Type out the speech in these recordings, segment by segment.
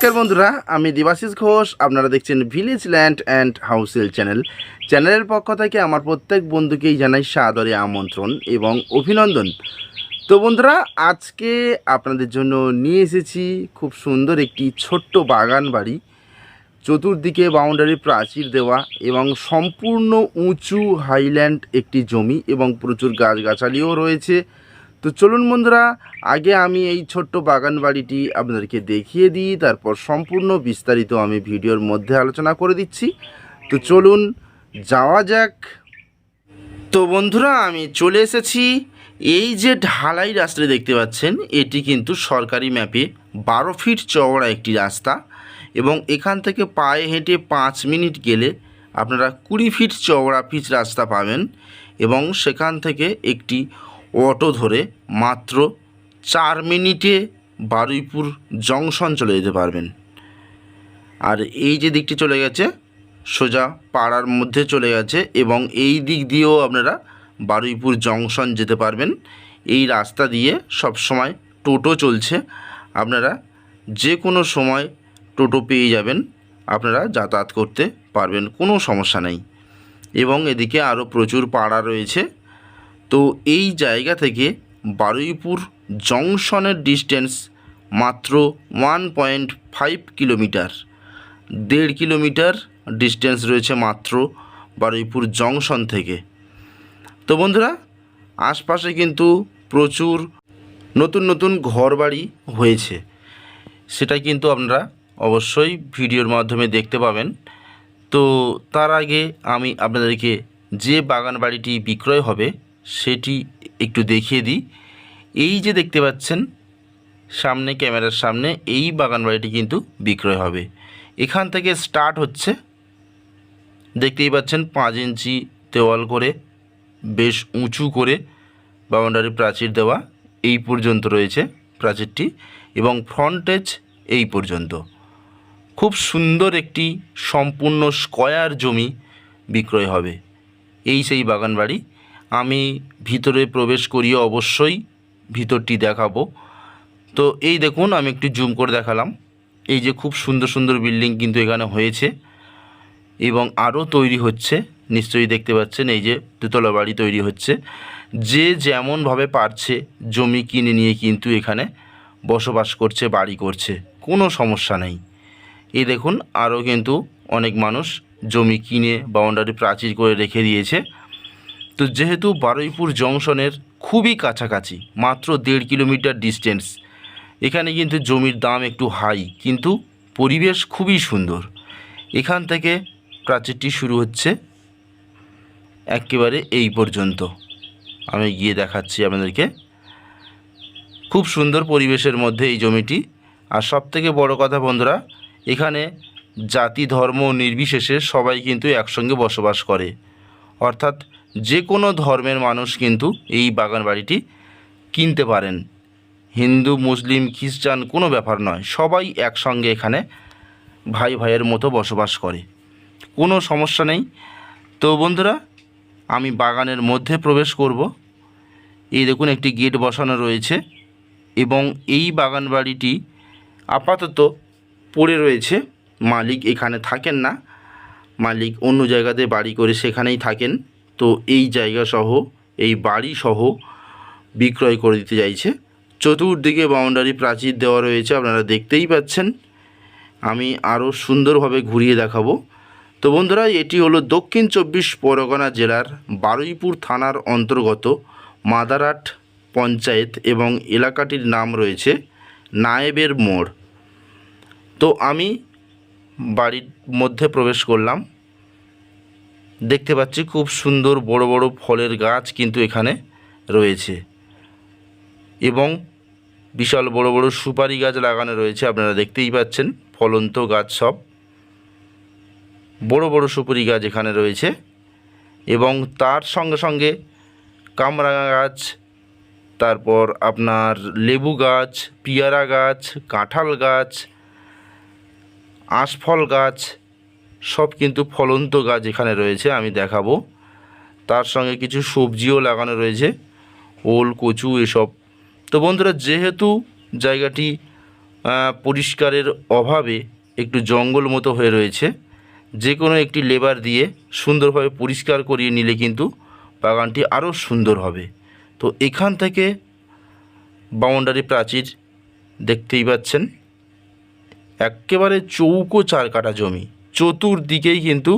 নমস্কার বন্ধুরা, আমি দিবাশিস ঘোষ, আপনারা দেখছেন ভিলেজ ল্যান্ড অ্যান্ড হাউসেল চ্যানেল চ্যানেলের পক্ষ থেকে আমার প্রত্যেক বন্ধুকেই জানাই সাদরে আমন্ত্রণ এবং অভিনন্দন। তো বন্ধুরা, আজকে আপনাদের জন্য নিয়ে এসেছি খুব সুন্দর একটি ছোট্ট বাগান বাড়ি, চতুর্দিকে বাউন্ডারি প্রাচীর দেওয়া এবং সম্পূর্ণ উঁচু হাইল্যান্ড একটি জমি এবং প্রচুর গাছগাছালিও রয়েছে। তো চলুন বন্ধুরা, আগে আমি এই ছোট্ট বাগান বাড়িটি আপনাদেরকে দেখিয়ে দিই, তারপর সম্পূর্ণ বিস্তারিত আমি ভিডিওর মধ্যে আলোচনা করে দিচ্ছি। তো চলুন যাওয়া যাক। তো বন্ধুরা, আমি চলে এসেছি। এই যে ঢালাই রাস্তাটি দেখতে পাচ্ছেন, এটি কিন্তু সরকারি ম্যাপে বারো ফিট চওড়া একটি রাস্তা এবং এখান থেকে পায়ে হেঁটে পাঁচ মিনিট গেলে আপনারা কুড়ি ফিট চওড়া পিচ রাস্তা পাবেন এবং সেখান থেকে একটি অটো ধরে মাত্র চার মিনিটে বারুইপুর জংশন চলে যেতে পারবেন। আর এই যে দিকটি চলে গেছে, সোজা পাড়ার মধ্যে চলে গেছে এবং এই দিক দিয়েও আপনারা বারুইপুর জংশন যেতে পারবেন। এই রাস্তা দিয়ে সব সময় টোটো চলছে। আপনারা যে কোনো সময় টোটো পেয়ে যাবেন। আপনারা যাতায়াত করতে পারবেন, কোনো সমস্যা নেই। এবং এদিকে আরও প্রচুর পাড়া রয়েছে। তো এই জায়গা থেকে বারুইপুর জংশনের ডিস্টেন্স মাত্র ওয়ান পয়েন্ট ফাইভ কিলোমিটার দেড় কিলোমিটার ডিস্টেন্স রয়েছে মাত্র বারুইপুর জংশন থেকে। তো বন্ধুরা, আশপাশে কিন্তু প্রচুর নতুন নতুন ঘরবাড়ি হয়েছে। সেটা কিন্তু আপনারা অবশ্যই ভিডিওর মাধ্যমে দেখতে পাবেন। তো তার আগে আমি আপনাদেরকে যে বাগান বাড়িটি বিক্রয় হবে সেটি একটু দেখিয়ে দিই। এই যে দেখতে পাচ্ছেন, সামনে ক্যামেরার সামনে এই বাগান বাড়িটি কিন্তু বিক্রয় হবে। এখান থেকে স্টার্ট হচ্ছে। দেখতেই পাচ্ছেন, পাঁচ ইঞ্চি দেওয়াল করে, বেশ উঁচু করে বাউন্ডারি প্রাচীর দেওয়া এই পর্যন্ত রয়েছে প্রাচীরটি এবং ফ্রন্টেজ এই পর্যন্ত। খুব সুন্দর একটি সম্পূর্ণ স্কয়ার জমি বিক্রয় হবে। এই সেই বাগান বাড়ি আমি ভিতরে প্রবেশ করিয়ে অবশ্যই ভিতরটি দেখাবো। তো এই দেখুন, আমি একটু জুম করে দেখালাম। এই যে খুব সুন্দর সুন্দর বিল্ডিং কিন্তু এখানে হয়েছে এবং আরও তৈরি হচ্ছে। নিশ্চয়ই দেখতে পাচ্ছেন, এই যে দুতলা বাড়ি তৈরি হচ্ছে। যে যেমনভাবে পারছে জমি কিনে নিয়ে কিন্তু এখানে বসবাস করছে, বাড়ি করছে, কোনো সমস্যা নেই। এই দেখুন, আরও কিন্তু অনেক মানুষ জমি কিনে বাউন্ডারি প্রাচীর করে রেখে দিয়েছে। তো যেহেতু বারুইপুর জংশনের খুবই কাছাকাছি, মাত্র দেড় কিলোমিটার ডিস্টেন্স এখানে কিন্তু জমির দাম একটু হাই কিন্তু পরিবেশ খুবই সুন্দর। এখান থেকে প্রাচীরটি শুরু হচ্ছে একেবারে এই পর্যন্ত। আমি গিয়ে দেখাচ্ছি আপনাদেরকে। খুব সুন্দর পরিবেশের মধ্যে এই জমিটি। আর সবথেকে বড় কথা বন্ধুরা, এখানে জাতি, ধর্ম, নির্বিশেষে সবাই কিন্তু একসঙ্গে বসবাস করে। অর্থাৎ যে কোনো ধর্মের মানুষ কিন্তু এই বাগান বাড়িটি কিনতে পারেন। হিন্দু, মুসলিম, খ্রিস্টান কোনো ব্যাপার নয়, সবাই একসঙ্গে এখানে ভাই ভাইয়ের মতো বসবাস করে। কোনো সমস্যা নেই। তো বন্ধুরা, আমি বাগানের মধ্যে প্রবেশ করব। এই দেখুন, একটি গেট বসানো রয়েছে এবং এই বাগান বাড়িটি আপাতত পড়ে রয়েছে। মালিক এখানে থাকেন না। মালিক অন্য জায়গাতে বাড়ি করে সেখানেই থাকেন। তো এই জায়গাসহ এই বাড়ি সহ বিক্রয় করে দিতে চাইছে। চতুর্দিকে বাউন্ডারি প্রাচীর দেওয়া রয়েছে, আপনারা দেখতেই পাচ্ছেন। আমি আরও সুন্দরভাবে ঘুরিয়ে দেখাবো। তো বন্ধুরা, এটি হলো দক্ষিণ চব্বিশ পরগনা জেলার বারুইপুর থানার অন্তর্গত মাদারাট পঞ্চায়েত এবং এলাকাটির নাম রয়েছে নায়েবের মোড়। তো আমি বাড়ির মধ্যে প্রবেশ করলাম। দেখতে পাচ্ছি খুব সুন্দর বড় বড় ফলের গাছ কিন্তু এখানে রয়েছে। এবং বিশাল বড় বড় সুপারি গাছ লাগানো রয়েছে, আপনারা দেখতেই পাচ্ছেন, ফলন্ত গাছ সব। বড় বড় সুপারি গাছ এখানে রয়েছে এবং তার সঙ্গে সঙ্গে কামরাঙা গাছ, তারপর আপনার লেবু গাছ, পিয়ারা গাছ, কাঁঠাল গাছ, আঁশফল গাছ সব কিন্তু ফলন্ত গাছ এখানে রয়েছে, আমি দেখাবো। তার সঙ্গে কিছু সবজিও লাগানো রয়েছে, ওল, কচু এসব। তো বন্ধুরা, যেহেতু জায়গাটি পরিষ্কারের অভাবে একটু জঙ্গল মতো হয়ে রয়েছে যে কোনো একটি লেবার দিয়ে সুন্দরভাবে পরিষ্কার করিয়ে নিলে কিন্তু বাগানটি আরও সুন্দর হবে। তো এখান থেকে বাউন্ডারি প্রাচীর দেখতেই পাচ্ছেন, একেবারে চৌকো চার কাটা জমি। চতুর্দিকেই কিন্তু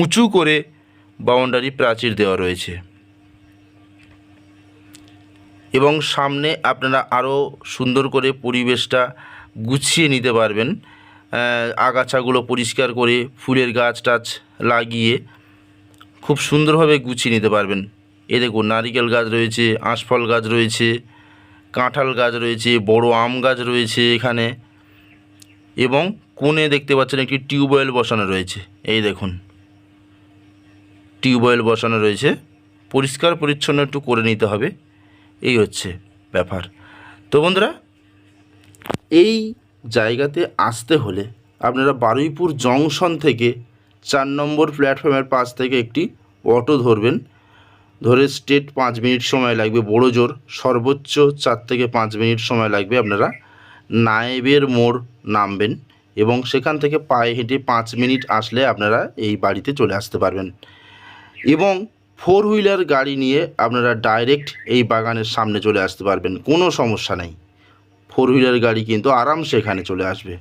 উঁচু করে বাউন্ডারি প্রাচীর দেওয়া রয়েছে। এবং সামনে আপনারা আরও সুন্দর করে পরিবেশটা গুছিয়ে নিতে পারবেন। আগাছাগুলো পরিষ্কার করে ফুলের গাছ টাছ লাগিয়ে খুব সুন্দরভাবে গুছিয়ে নিতে পারবেন। এ দেখুন, নারিকেল গাছ রয়েছে, আঁশফল গাছ রয়েছে, কাঁঠাল গাছ রয়েছে, বড় আম গাছ রয়েছে এখানে। এবং কোণে দেখতে পাচ্ছেন একটি টিউবওয়েল বসানো রয়েছে। এই দেখুন। টিউবওয়েল বসানো রয়েছে। পরিষ্কার, পরিচ্ছন্ন একটু করে নিতে হবে। এই হচ্ছে ব্যাপার। তো বন্ধুরা, এই জায়গাতে আসতে হলে আপনারা বারুইপুর জংশন থেকে চার নম্বর প্ল্যাটফর্মের পাশ থেকে একটি অটো ধরবেন। ধরে স্টেট পাঁচ মিনিট সময় লাগবে বড় জোর সর্বোচ্চ চার থেকে পাঁচ মিনিট সময় লাগবে আপনারা নায়েবের মোড় নামবেন এবং সেখান থেকে পায়ে হেঁটে পাঁচ মিনিট আসলে আপনারা এই বাড়িতে চলে আসতে পারবেন। এবং ফোর হুইলার গাড়ি নিয়ে আপনারা ডাইরেক্ট এই বাগানের সামনে চলে আসতে পারবেন, কোনো সমস্যা নেই। ফোর হুইলার গাড়ি কিন্তু আরামসে এখানে চলে আসবে।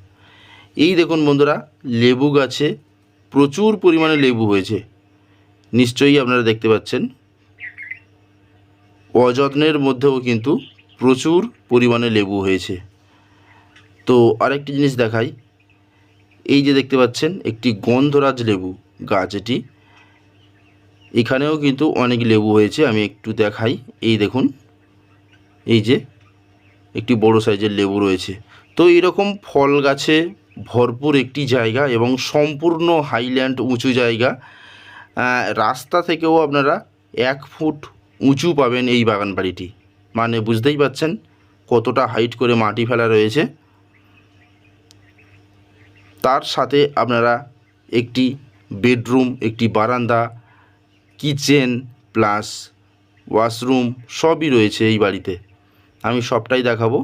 এই দেখুন বন্ধুরা, লেবু গাছে প্রচুর পরিমাণে লেবু হয়েছে। নিশ্চয়ই আপনারা দেখতে পাচ্ছেন। অযত্নের মধ্যেও কিন্তু প্রচুর পরিমাণে লেবু হয়েছে। তো আরেকটি জিনিস দেখাই। এই যে দেখতে পাচ্ছেন, একটি গন্ধরাজ লেবু গাছ এটি। এখানেও কিন্তু অনেক লেবু হয়েছে, আমি একটু দেখাই। এই দেখুন, এই যে একটি বড় সাইজের লেবু রয়েছে। তো এরকম ফল গাছে ভরপুর একটি জায়গা এবং সম্পূর্ণ হাইল্যান্ড উঁচু জায়গা। রাস্তা থেকেও আপনারা এক ফুট উঁচু পাবেন এই বাগান বাড়িটি। মানে বুঝতেই পাচ্ছেন কতটা হাইট করে মাটি ফেলা রয়েছে। সাথে আপনারা একটি বেডরুম, একটি বারান্দা, কিচেন প্লাস ওয়াশরুম সবই রয়েছে এই বাড়িতে। আমি সবটাই দেখাবো।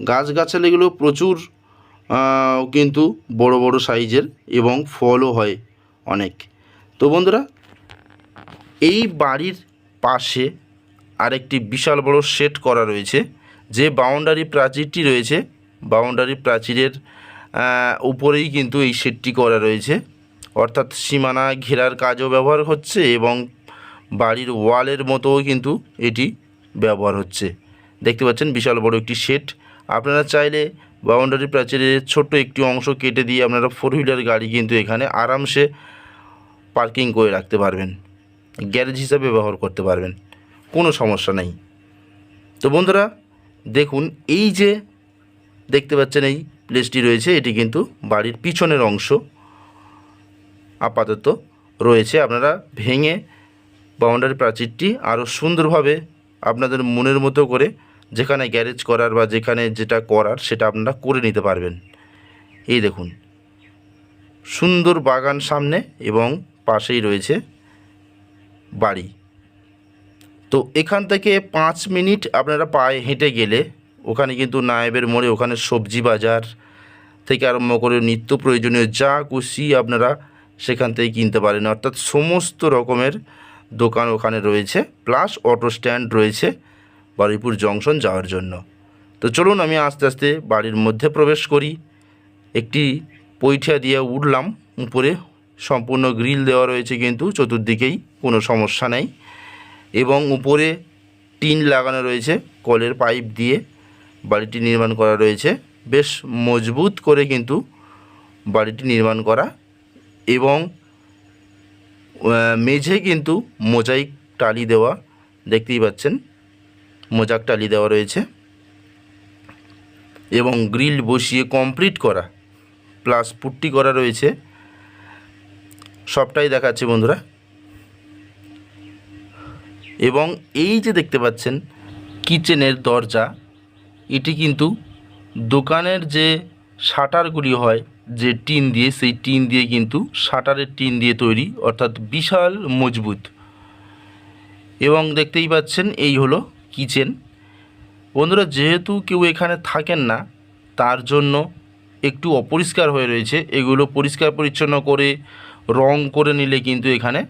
গাছগাছালিগুলো প্রচুর কিন্তু বড় বড় সাইজের এবং ফলও হয় অনেক। তো বন্ধুরা, এই বাড়ির পাশে আরেকটি বিশাল বড় সেট করা রয়েছে, যে বাউন্ডারি প্রাচীরটি রয়েছে। বাউন্ডারি প্রাচীরের উপরেই কিন্তু এই সেটটি করা রয়েছে। অর্থাৎ সীমানা ঘেরার কাজও ব্যবহার হচ্ছে এবং বাড়ির ওয়ালের মতোও কিন্তু এটি ব্যবহার হচ্ছে। দেখতে পাচ্ছেন বিশাল বড় একটি শেড। আপনারা চাইলে বাউন্ডারি প্রাচীরের ছোট্ট একটি অংশ কেটে দিয়ে আপনারা ফোর হুইলার গাড়ি কিন্তু এখানে আরামসে পার্কিং করে রাখতে পারবেন। গ্যারেজ হিসাবে ব্যবহার করতে পারবেন। কোনো সমস্যা নেই। তো বন্ধুরা, দেখুন, এই যে দেখতে পাচ্ছেন এই প্লেসটি রয়েছে, এটি কিন্তু বাড়ির পিছনের অংশ আপাতত রয়েছে। আপনারা ভেঙে বাউন্ডারি প্রাচীরটি আরও সুন্দরভাবে আপনাদের মনের মতো করে যেখানে গ্যারেজ করার বা যেখানে যেটা করার সেটা আপনারা করে নিতে পারবেন। এই দেখুন, সুন্দর বাগান সামনে এবং পাশেই রয়েছে বাড়ি। তো এখান থেকে পাঁচ মিনিট আপনারা পায়ে হেঁটে গেলে ওখানে কিন্তু নায়েবের মোড়ে ওখানে সবজি বাজার থেকে আরম্ভ করে নিত্য প্রয়োজনীয় যা খুশি আপনারা সেখান থেকে কিনতে পারেন। অর্থাৎ সমস্ত রকমের দোকান ওখানে রয়েছে প্লাস অটো স্ট্যান্ড রয়েছে বারুইপুর জংশন যাওয়ার জন্য। তো চলুন আমি আস্তে আস্তে বাড়ির মধ্যে প্রবেশ করি। একটি পৈঠা দিয়ে উঠলাম, উপরে সম্পূর্ণ গ্রিল দেওয়া রয়েছে কিন্তু চতুর্দিকেই কোনো সমস্যা নেই এবং উপরে টিন লাগানো রয়েছে কলের পাইপ দিয়ে। বাড়িটি নির্মাণ করা রয়েছে। বেশ মজবুত করে কিন্তু বাড়িটি নির্মাণ করা এবং মেঝে কিন্তু মোজাইক টালি দেওয়া দেখতেই পাচ্ছেন। মোজাক টালি দেওয়া রয়েছে এবং গ্রিল বসিয়ে কমপ্লিট করা, প্লাস পুট্টি করা রয়েছে। সবটাই দেখাচ্ছে বন্ধুরা। এবং এই যে দেখতে পাচ্ছেন, কিচেনের দরজা এটি কিন্তু দোকানের যে শাটারগুলি হয়, যে টিন দিয়ে, সেই টিন দিয়ে কিন্তু শাটারের টিন দিয়ে তৈরি, অর্থাৎ বিশাল মজবুত। এবং দেখতেই পাচ্ছেন, এই হলো কিচেন। বন্ধুরা, যেহেতু কেউ এখানে থাকেন না, তার জন্য একটু অপরিষ্কার হয়ে রয়েছে। এগুলো পরিষ্কার পরিচ্ছন্ন করে, রং করে নিলে কিন্তু এখানে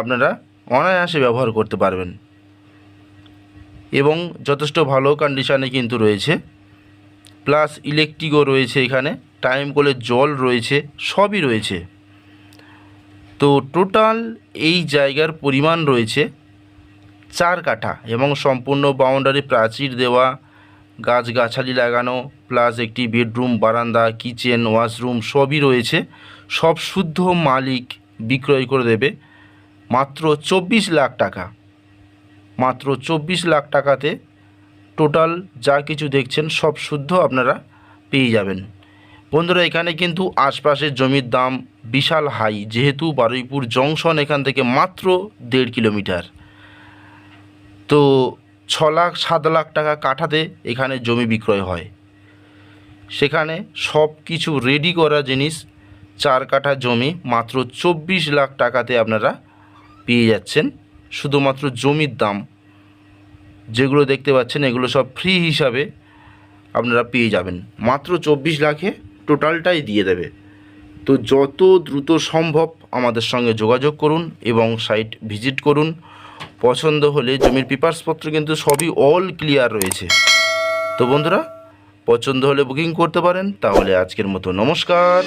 আপনারা অনায়াসে ব্যবহার করতে পারবেন। এবং যথেষ্ট ভালো কন্ডিশানে কিন্তু রয়েছে। প্লাস ইলেকট্রিকও রয়েছে এখানে টাইম কলে জল রয়েছে, সবই রয়েছে। তো টোটাল এই জায়গার পরিমাণ রয়েছে চার কাঠা এবং সম্পূর্ণ বাউন্ডারি প্রাচীর দেওয়া, গাছগাছালি লাগানো প্লাস একটি বেডরুম বারান্দা কিচেন ওয়াশরুম সবই রয়েছে। সব শুদ্ধ মালিক বিক্রয় করে দেবে। মাত্র চব্বিশ লাখ টাকা। মাত্র চব্বিশ লাখ টাকাতে টোটাল যা কিছু দেখছেন সব শুদ্ধ আপনারা পেয়ে যাবেন। বন্ধুরা, এখানে কিন্তু আশপাশের জমির দাম বিশাল হাই, যেহেতু বারুইপুর জংশন এখান থেকে মাত্র দেড় কিলোমিটার। তো ছ লাখ, সাত লাখ টাকা কাঠাতে এখানে জমি বিক্রয় হয়। সেখানে সব কিছু রেডি করা জিনিস, চার কাঠা জমি মাত্র চব্বিশ লাখ টাকাতে আপনারা পেয়ে যাচ্ছেন। শুধুমাত্র জমির দাম। যেগুলো দেখতে পাচ্ছেন, এগুলো সব ফ্রি হিসাবে আপনারা পেয়ে যাবেন। মাত্র চব্বিশ লাখে টোটালটাই দিয়ে দেবে। তো যত দ্রুত সম্ভব আমাদের সঙ্গে যোগাযোগ করুন এবং সাইট ভিজিট করুন। পছন্দ হলে জমির পেপারসপত্র কিন্তু সবই অল ক্লিয়ার রয়েছে। তো বন্ধুরা, পছন্দ হলে বুকিং করতে পারেন। তাহলে আজকের মতো নমস্কার।